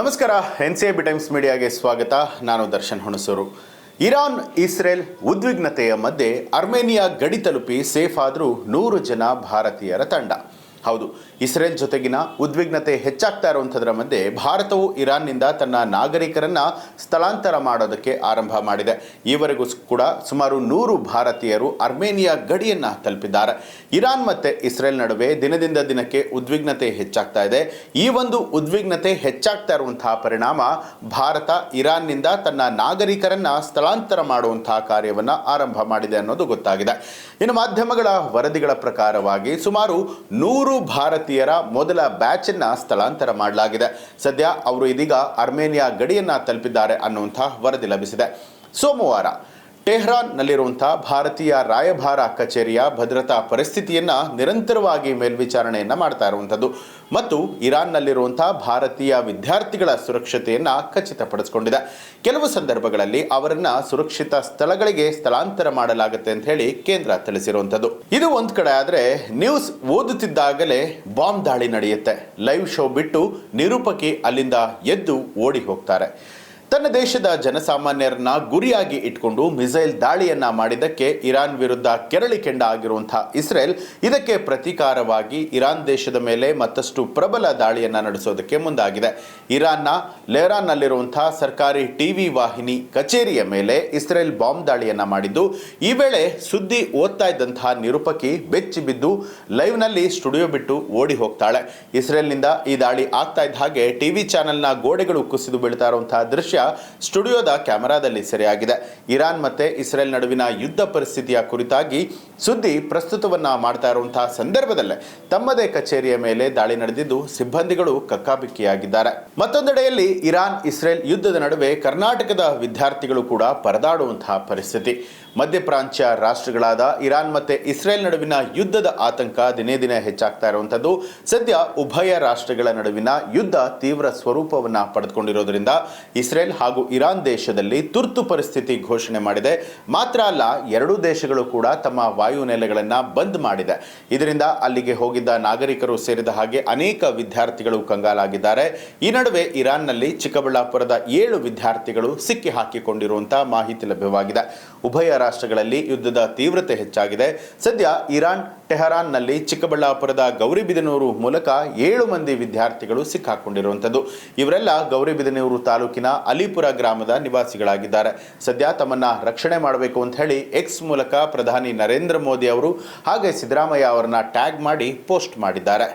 ನಮಸ್ಕಾರ N C B Times ಮೀಡಿಯಾಗೆ ಸ್ವಾಗತ. ನಾನು ದರ್ಶನ್ ಹುಣಸೂರು. ಇರಾನ್, ಇಸ್ರೇಲ್ ಉದ್ವಿಗ್ನತೆಯ ಮಧ್ಯೆ ಅರ್ಮೇನಿಯಾ ಗಡಿ ತಲುಪಿ ಸೇಫ್ ಆದರೂ ನೂರು ಜನ ಭಾರತೀಯರ ತಂಡ. ಹೌದು, ಇಸ್ರೇಲ್ ಜೊತೆಗಿನ ಉದ್ವಿಗ್ನತೆ ಹೆಚ್ಚಾಗ್ತಾ ಇರುವಂಥದ್ರ ಮಧ್ಯೆ ಭಾರತವು ಇರಾನ್ನಿಂದ ತನ್ನ ನಾಗರಿಕರನ್ನ ಸ್ಥಳಾಂತರ ಮಾಡೋದಕ್ಕೆ ಆರಂಭ ಮಾಡಿದೆ. ಈವರೆಗೂ ಕೂಡ ಸುಮಾರು ನೂರು ಭಾರತೀಯರು ಅರ್ಮೇನಿಯಾ ಗಡಿಯನ್ನ ತಲುಪಿದ್ದಾರೆ. ಇರಾನ್ ಮತ್ತೆ ಇಸ್ರೇಲ್ ನಡುವೆ ದಿನದಿಂದ ದಿನಕ್ಕೆ ಉದ್ವಿಗ್ನತೆ ಹೆಚ್ಚಾಗ್ತಾ ಇದೆ. ಈ ಒಂದು ಉದ್ವಿಗ್ನತೆ ಹೆಚ್ಚಾಗ್ತಾ ಇರುವಂತಹ ಪರಿಣಾಮ ಭಾರತ ಇರಾನ್ನಿಂದ ತನ್ನ ನಾಗರಿಕರನ್ನ ಸ್ಥಳಾಂತರ ಮಾಡುವಂತಹ ಕಾರ್ಯವನ್ನು ಆರಂಭ ಮಾಡಿದೆ ಅನ್ನೋದು ಗೊತ್ತಾಗಿದೆ. ಇನ್ನು ಮಾಧ್ಯಮಗಳ ವರದಿಗಳ ಪ್ರಕಾರವಾಗಿ ಸುಮಾರು ನೂರು ಭಾರತೀಯರ ಮೊದಲ ಬ್ಯಾಚ್ ಅನ್ನ ಸ್ಥಳಾಂತರ ಮಾಡಲಾಗಿದೆ. ಸದ್ಯ ಅವರು ಇದೀಗ ಅರ್ಮೇನಿಯಾ ಗಡಿಯನ್ನ ತಲುಪಿದ್ದಾರೆ ಅನ್ನುವಂತಹ ವರದಿ ಲಭಿಸಿದೆ. ಸೋಮವಾರ ಟೆಹ್ರಾನ್ನಲ್ಲಿರುವಂತಹ ಭಾರತೀಯ ರಾಯಭಾರ ಕಚೇರಿಯ ಭದ್ರತಾ ಪರಿಸ್ಥಿತಿಯನ್ನ ನಿರಂತರವಾಗಿ ಮೇಲ್ವಿಚಾರಣೆಯನ್ನ ಮಾಡ್ತಾ ಇರುವಂಥದ್ದು. ಮತ್ತು ಇರಾನ್ನಲ್ಲಿರುವಂತಹ ಭಾರತೀಯ ವಿದ್ಯಾರ್ಥಿಗಳ ಸುರಕ್ಷತೆಯನ್ನ ಖಚಿತಪಡಿಸಿಕೊಂಡಿದೆ. ಕೆಲವು ಸಂದರ್ಭಗಳಲ್ಲಿ ಅವರನ್ನ ಸುರಕ್ಷಿತ ಸ್ಥಳಗಳಿಗೆ ಸ್ಥಳಾಂತರ ಮಾಡಲಾಗುತ್ತೆ ಅಂತ ಹೇಳಿ ಕೇಂದ್ರ ತಿಳಿಸಿರುವಂಥದ್ದು. ಇದು ಒಂದು ಕಡೆ ಆದ್ರೆ ನ್ಯೂಸ್ ಓದುತ್ತಿದ್ದಾಗಲೇ ಬಾಂಬ್ ದಾಳಿ ನಡೆಯುತ್ತೆ. ಲೈವ್ ಶೋ ಬಿಟ್ಟು ನಿರೂಪಕಿ ಅಲ್ಲಿಂದ ಎದ್ದು ಓಡಿ ಹೋಗ್ತಾರೆ. ತನ್ನ ದೇಶದ ಜನಸಾಮಾನ್ಯರನ್ನ ಗುರಿಯಾಗಿ ಇಟ್ಕೊಂಡು ಮಿಸೈಲ್ ದಾಳಿಯನ್ನ ಮಾಡಿದ್ದಕ್ಕೆ ಇರಾನ್ ವಿರುದ್ಧ ಕೆರಳಿ ಕೆಂಡ ಆಗಿರುವಂತಹ ಇಸ್ರೇಲ್ ಇದಕ್ಕೆ ಪ್ರತೀಕಾರವಾಗಿ ಇರಾನ್ ದೇಶದ ಮೇಲೆ ಮತ್ತಷ್ಟು ಪ್ರಬಲ ದಾಳಿಯನ್ನ ನಡೆಸೋದಕ್ಕೆ ಮುಂದಾಗಿದೆ. ಇರಾನ್ನ ಲೆಹರಾನ್ನಲ್ಲಿರುವಂತಹ ಸರ್ಕಾರಿ ಟಿವಿ ವಾಹಿನಿ ಕಚೇರಿಯ ಮೇಲೆ ಇಸ್ರೇಲ್ ಬಾಂಬ್ ದಾಳಿಯನ್ನ ಮಾಡಿದ್ದು, ಈ ವೇಳೆ ಸುದ್ದಿ ಓದ್ತಾ ಇದ್ದಂತಹ ನಿರೂಪಕಿ ಬೆಚ್ಚಿ ಬಿದ್ದು ಲೈವ್ನಲ್ಲಿ ಸ್ಟುಡಿಯೋ ಬಿಟ್ಟು ಓಡಿ ಹೋಗ್ತಾಳೆ. ಇಸ್ರೇಲ್ನಿಂದ ಈ ದಾಳಿ ಆಗ್ತಾ ಇದ್ದ ಹಾಗೆ ಟಿವಿ ಚಾನೆಲ್ನ ಗೋಡೆಗಳು ಕುಸಿದು ಬೀಳ್ತಾ ಇರುವಂತಹ ದೃಶ್ಯ ಸ್ಟುಡಿಯೋದ ಕ್ಯಾಮೆರಾದಲ್ಲಿ ಸೆರೆಯಾಗಿದೆ. ಇರಾನ್ ಮತ್ತೆ ಇಸ್ರೇಲ್ ನಡುವಿನ ಯುದ್ಧ ಪರಿಸ್ಥಿತಿಯ ಕುರಿತಾಗಿ ಸುದ್ದಿ ಪ್ರಸ್ತುತವನ್ನ ಮಾಡ್ತಾ ಇರುವಂತಹ ಸಂದರ್ಭದಲ್ಲೇ ತಮ್ಮದೇ ಕಚೇರಿಯ ಮೇಲೆ ದಾಳಿ ನಡೆದಿದ್ದು ಸಿಬ್ಬಂದಿಗಳು ಕಕ್ಕಾಬಿಕ್ಕಿಯಾಗಿದ್ದಾರೆ. ಮತ್ತೊಂದೆಡೆಯಲ್ಲಿ ಇರಾನ್, ಇಸ್ರೇಲ್ ಯುದ್ಧದ ನಡುವೆ ಕರ್ನಾಟಕದ ವಿದ್ಯಾರ್ಥಿಗಳು ಕೂಡ ಪರದಾಡುವಂತಹ ಪರಿಸ್ಥಿತಿ. ಮಧ್ಯಪ್ರಾಚ್ಯ ರಾಷ್ಟ್ರಗಳಾದ ಇರಾನ್ ಮತ್ತೆ ಇಸ್ರೇಲ್ ನಡುವಿನ ಯುದ್ಧದ ಆತಂಕ ದಿನೇ ದಿನೇ ಹೆಚ್ಚಾಗ್ತಾ ಇರುವಂಥದ್ದು. ಸದ್ಯ ಉಭಯ ರಾಷ್ಟ್ರಗಳ ನಡುವಿನ ಯುದ್ಧ ತೀವ್ರ ಸ್ವರೂಪವನ್ನ ಪಡೆದುಕೊಂಡಿರೋದ್ರಿಂದ ಇಸ್ರೇಲ್ ಹಾಗೂ ಇರಾನ್ ದೇಶದಲ್ಲಿ ತುರ್ತು ಪರಿಸ್ಥಿತಿ ಘೋಷಣೆ ಮಾಡಿದೆ. ಮಾತ್ರ ಅಲ್ಲ, ಎರಡೂ ದೇಶಗಳು ಕೂಡ ತಮ್ಮ ವಾಯು ನೆಲೆಗಳನ್ನ ಬಂದ್ ಮಾಡಿದೆ. ಇದರಿಂದ ಅಲ್ಲಿಗೆ ಹೋಗಿದ್ದ ನಾಗರಿಕರು ಸೇರಿದ ಹಾಗೆ ಅನೇಕ ವಿದ್ಯಾರ್ಥಿಗಳು ಕಂಗಾಲಾಗಿದ್ದಾರೆ. ಈ ನಡುವೆ ಇರಾನ್ನಲ್ಲಿ ಚಿಕ್ಕಬಳ್ಳಾಪುರದ ಏಳು ವಿದ್ಯಾರ್ಥಿಗಳು ಸಿಕ್ಕಿ ಹಾಕಿಕೊಂಡಿರುವಂತಹ ಮಾಹಿತಿ ಲಭ್ಯವಾಗಿದೆ. ಉಭಯ ರಾಷ್ಟ್ರಗಳಲ್ಲಿ ಯುದ್ಧದ ತೀವ್ರತೆ ಹೆಚ್ಚಾಗಿದೆ. ಸದ್ಯ ಇರಾನ್, ಟೆಹರಾನ್ನಲ್ಲಿ ಚಿಕ್ಕಬಳ್ಳಾಪುರದ ಗೌರಿಬಿದನೂರು ಮೂಲಕ ಏಳು ಮಂದಿ ವಿದ್ಯಾರ್ಥಿಗಳು ಸಿಕ್ಕಾಕೊಂಡಿರುವಂಥದ್ದು. ಇವರೆಲ್ಲ ಗೌರಿಬಿದನೂರು ತಾಲೂಕಿನ ಅಲಿಪುರ ಗ್ರಾಮದ ನಿವಾಸಿಗಳಾಗಿದ್ದಾರೆ. ಸದ್ಯ ತಮ್ಮನ್ನ ರಕ್ಷಣೆ ಮಾಡಬೇಕು ಅಂತ ಹೇಳಿ ಎಕ್ಸ್ ಮೂಲಕ ಪ್ರಧಾನಿ ನರೇಂದ್ರ ಮೋದಿ ಅವರು ಹಾಗೆ ಸಿದ್ದರಾಮಯ್ಯ ಅವರನ್ನ ಟ್ಯಾಗ್ ಮಾಡಿ ಪೋಸ್ಟ್ ಮಾಡಿದ್ದಾರೆ.